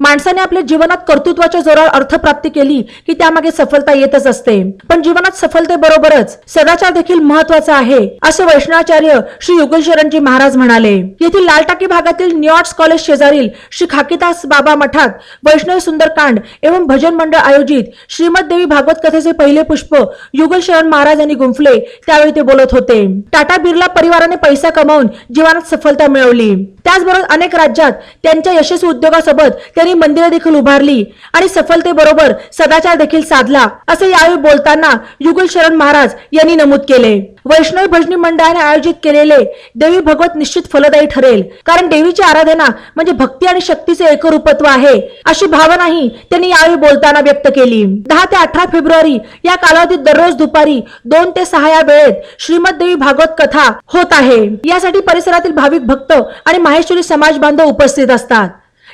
माणसाने आपल्या जीवनात कर्तृत्वाच्या जोरावर अर्थप्राप्ती केली की त्यामागे सफलता येतच असते. पण जीवनात सफलतेबरोबरच सदाचार देखील महत्त्वाचा आहे असे वैष्णवाचार्य श्री युगेश्वरनजी महाराज म्हणाले. येथील लालटाकी भागातील न्यूयॉर्क कॉलेज शेजारील श्री खाकीदास बाबा मठात वैष्णव सुंदरकांड एवं भजन मंडळ आयोजित श्रीमद देवी भागवत कथेचे पहिले पुष्प युगल शरण महाराज यांनी गुंफले त्यावेळी ते बोलत होते. टाटा बिर्ला परिवाराने पैसा कमावून जीवनात सफलता मिळवली. त्याचबरोबर अनेक राज्यात त्यांच्या यशस्वी उद्योगासोबत त्यांनी मंदिरे देखील उभारली आणि सफलतेबरोबर सदाचार देखील साधला असे यावेळी बोलताना युगल शरण महाराज यांनी नमूद केले. वैष्णव भजनी मंडळाने आयोजित केलेले देवी भगवत निश्चित फलदायी ठरेल कारण देवीची आराधना म्हणजे भक्ती आणि शक्तीचे एकरूपत्व आहे अशी भावनाही त्यांनी यावेळी बोलताना व्यक्त केली. दहा ते अठरा फेब्रुवारी या कालावधीत दररोज दुपारी दोन ते सहा या वेळेत श्रीमद देवी भागवत कथा होत आहे. यासाठी परिसरातील भाविक भक्त आणि माहेश्वरी समाज बांधव उपस्थित असतात.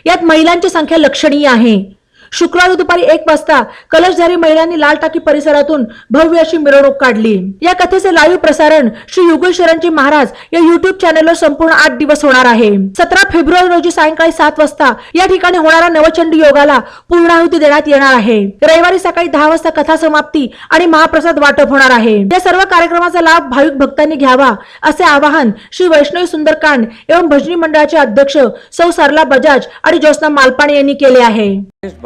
यात महिलांची संख्या लक्षणीय आहे. शुक्रवारी दुपारी एक वाजता कलशधारी महिलांनी लाल टाकी परिसरातून भव्य अशी मिरवणूक काढली. या कथेचे लाईव्ह प्रसारण श्री युगेश्वरांची महाराज या युट्यूब चॅनेलवर संपूर्ण आठ दिवस होणार आहे. सतरा फेब्रुवारी रोजी सायंकाळी सात वाजता या ठिकाणी होणाऱ्या नवचंडी योगाला पूर्णाहुती देण्यात येणार आहे. रविवारी सकाळी दहा वाजता कथा समाप्ती आणि महाप्रसाद वाटप होणार आहे. या सर्व कार्यक्रमाचा लाभ भाविक भक्तांनी घ्यावा असे आवाहन श्री वैष्णवी सुंदरकांड एवं भजनी मंडळाचे अध्यक्ष सौ सरला बजाज आणि ज्योत्ना मालपाणे यांनी केले आहे.